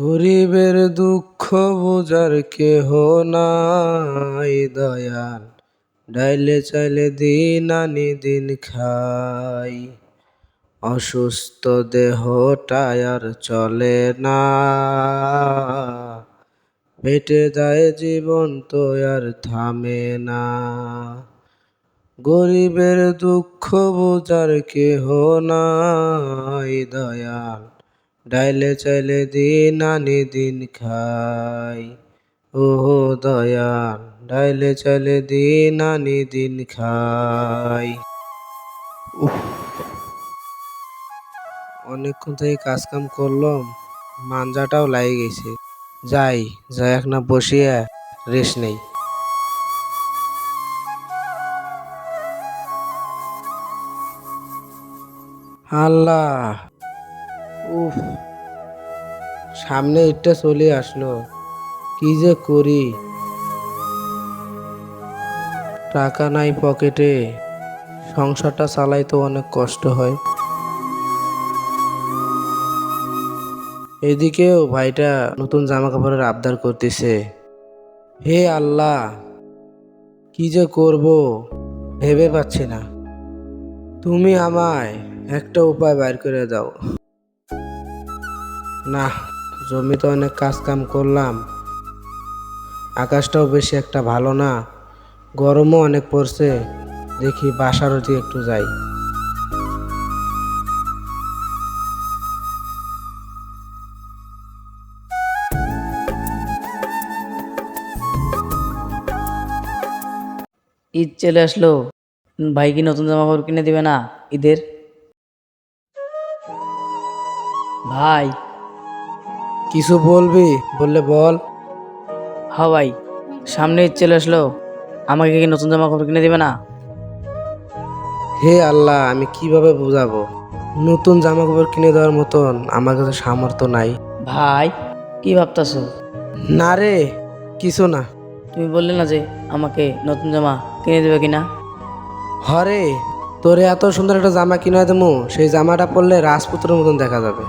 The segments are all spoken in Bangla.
গরিবের দুঃখ বোঝার কেহ নাই, দয়াল। ডাইলে চাইলে দিন আনি দিন খাই। অসুস্থ দেহটায় আর চলে না। পেটে যায় জীবন তো আর থামে না। গরিবের দুঃখ বোঝার কেহ নাই, দয়াল। ডাইলে চাইলে দিন আনি দিন খাই। ও দয়াল, ডাইলে চাইলে দিন আনি দিন খাই। অনেকক্ষণ থেকে কাজ কাম করলাম, মাঞ্জাটাও লাগে গেছে। যাই যাই এক না, বসিয়া রেস্ট নেই। আল্লাহ। উফ। সামনে ইটটা চলে আসলো। কি যে করি? টাকা নাই পকেটে। সংসারটা চালাই তো অনেক কষ্ট হয়। এদিকেও ভাইটা নতুন জামা কাপড়ের আবদার করতেছে। হে আল্লাহ, কি যে করব ভেবে পাচ্ছি না। তুমি আমায় একটা উপায় বাইর করে দাও। না জমিতে অনেক কাজ কাম করলাম। আকাশটাও বেশি একটা ভালো না, গরমও অনেক পড়ছে, দেখি বাসার ওদিকে একটু যাই। ঈদ চলে আসলো। ভাই কি নতুন জামা কাপড় কিনে দিবে না ঈদের? ভাই কিছু বলবি? বললে বল। হ ভাই সামনে ঈদ চলে আসলো। আমাকে কি নতুন জামা কাপড় কিনে দিবে না? হে আল্লাহ আমি কীভাবে বুঝাবো? নতুন জামা কাপড় কিনে দেওয়ার মতন আমার কাছে সামর্থ্য নাই। ভাই কি ভাবতাছো? না রে কিছু না। তুমি বললে না যে আমাকে নতুন জামা কিনে দেবে কিনা? হরে তোরে এত সুন্দর একটা জামা কিনে দেবো সেই জামাটা পরলে রাজপুত্রের মতন দেখা যাবে।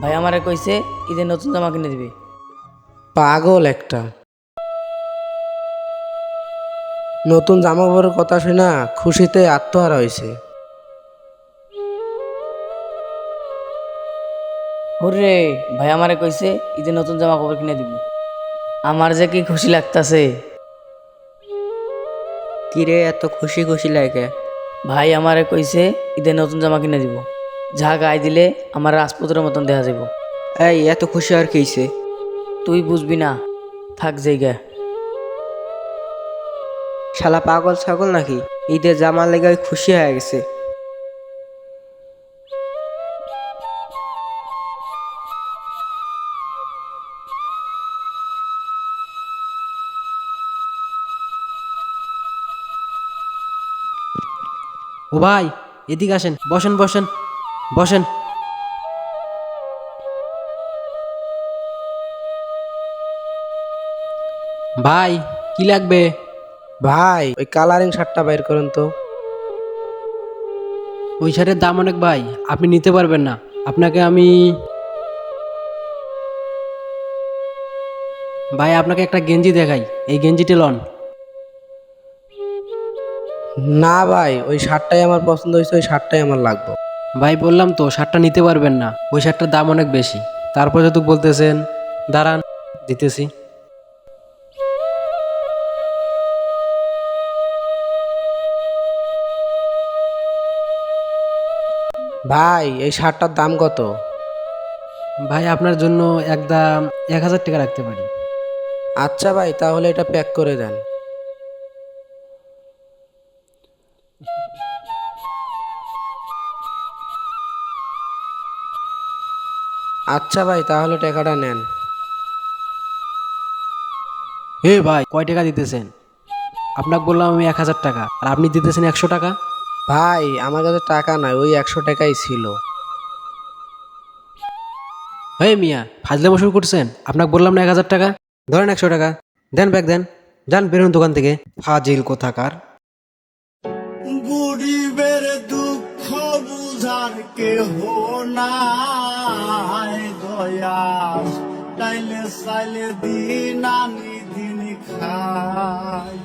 ভাই আমারে কইছে ঈদের নতুন জামা কিনে দিবে। পাগল একটা। নতুন জামা কাপড়ের কথা শুনা খুশিতে আত্মহারা হয়েছে হুররে ভাই আমারে কইছে ঈদের নতুন জামা কাপড় কিনে দিব। আমার যে কি খুশি লাগতাছে। কিরে এত খুশি খুশি লাগে। ভাই আমারে কইছে ঈদের নতুন জামা কিনে দিব। যা গায়ে দিলে আমার রাজপুত্রের মতন দেখা যাব এই এত খুশি আর কেছে তুই বুঝবি না থাক জায়গা। শালা পাগল ছাগল নাকি? ঈদের জামা লেগে খুশি হয়ে গেছে। ও ভাই এদিকে আসেন বসেন বসেন। বসেন। ভাই কি লাগবে? ভাই ওই কালারিং শার্টটা বাইর করেন তো। ওই শার্টের দাম অনেক ভাই আপনি নিতে পারবেন না। আপনাকে আমি ভাই আপনাকে একটা গেঞ্জি দেখাই। এই গেঞ্জিটি লন। না ভাই ওই শার্টটাই আমার পছন্দ হয়েছে ওই শার্টটাই আমার লাগবে। ভাই বললাম তো শার্টটা নিতে পারবেন না ওই শার্টটার দাম অনেক বেশি। তারপর যত বলতেছেন দাঁড়ান দিতেছি। ভাই এই শার্টটার দাম কত? ভাই আপনার জন্য একদম এক হাজার টাকা রাখতে পারি। আচ্ছা ভাই তাহলে এটা প্যাক করে দেন। আচ্ছা ভাই তাহলে টাকাটা নেন। হে ভাই কয় টাকা দিতেছেন? আপনাকে বললাম আমি এক হাজার টাকা আর আপনি দিতেছেন একশো টাকা? ভাই আমার কাছে টাকা নাই ওই একশো টাকাই ছিল। হে মিয়া ফাজলে বসুর করছেন? আপনাকে বললাম না এক হাজার টাকা? ধরেন একশো টাকা। দেন ব্যাগ দেন। যান বেরোন দোকান থেকে। ফাজিল কোথাকার? গরিবের দুঃখ বুঝার কেহ না নাই দয়াস তাইলে সাইলে দিন আনি দিন খাই।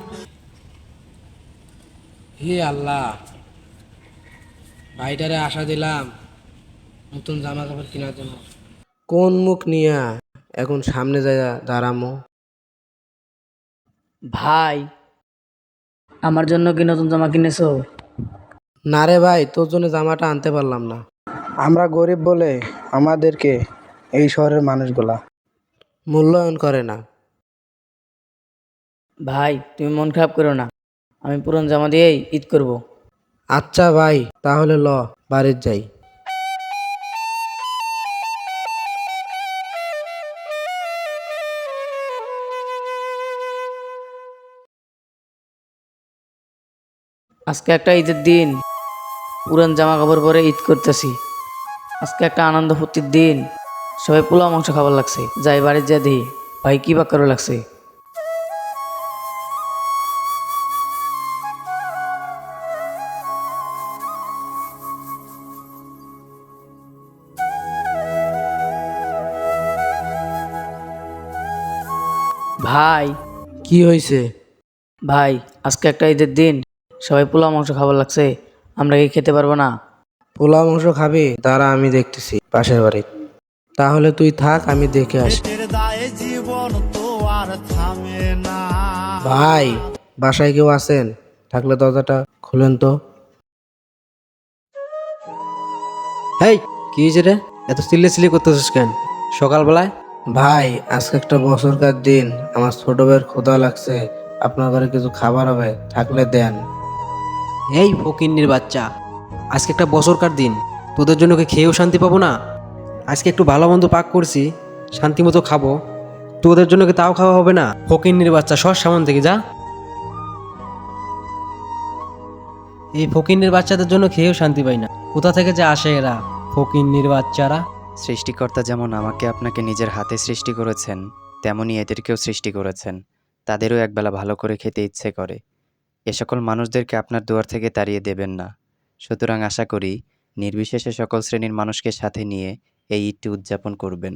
হে আল্লাহ ভাইটারে আশা দিলাম নতুন জামা কাপড় কেনার জন্য। কোন মুখ নিয়া এখন সামনে যায় দাঁড়ামো? ভাই আমার জন্য কি নতুন জামা কিনেছো? না রে ভাই তোর জন্য জামাটা আনতে পারলাম না। আমরা গরিব বলে আমাদেরকে এই শহরের মানুষগুলা মূল্যায়ন করে না। ভাই তুমি মন খারাপ করো না। আমি পুরন জামা দিয়েই ঈদ করব। আচ্ছা ভাই তাহলে ল বাড়ির যাই। আজকে একটা ঈদের দিন। পুরান জামা কাপড় পরে ঈদ করতেছি। আজকে একটা আনন্দ ফুর্তির দিন। সবাই পোলাও মাংস খাবার লাগছে। যাই বাড়ির যা দিই ভাই কি বা করো লাগছে? ভাই কি হয়েছে? ভাই আজকে একটা ঈদের দিন। সবাই পোলাও মাংস খাবার লাগছে। আমরা কি খেতে পারব না? পোলাও মাংস খাবি তারা আমি দেখতেছি পাশের বাড়ি তাহলে তুই থাক আমি দেখে আসি। ভাই বাসায় কেউ আছেন? থাকলে দরজাটা খুলেন তো। হেই কি হয়েছে রে? এত চিল্লে চিল্লি করতেছিস কেন? সকালবেলায়? ভাই আজকে একটা বছরকার দিন। আমার ছোট ভাইয়ের ক্ষুধা লাগছে। আপনার ঘরে কিছু খাবার হবে থাকলে দেন। এই ফকিন্নির বাচ্চা। আজকে একটা বছরকার দিন। তোদের জন্য কি খেয়েও শান্তি পাবো না? আজকে একটু ভালো মন্দ পাক করছি, শান্তি মতো খাব। তোদের জন্য কি তাও খাওয়া হবে না? ফকিন্নির বাচ্চা, সর সামন থেকে যা। এই ফকিন্নির বাচ্চাদের জন্য খেয়েও শান্তি পাই না। কোথা থেকে যে আসে এরা, ফকিন্নির বাচ্চারা? সৃষ্টিকর্তা যেমন আমাকে আপনাকে নিজের হাতে সৃষ্টি করেছেন, তেমনি এদেরকেও সৃষ্টি করেছেন। তাদেরও একবেলা ভালো করে খেতে ইচ্ছে করে। এ সকল মানুষদেরকে আপনার দুয়ার থেকে তাড়িয়ে দেবেন না। সুতরাং আশা করি নির্বিশেষে সকল শ্রেণির মানুষকে সাথে নিয়ে এই ঈদটি উদযাপন করবেন।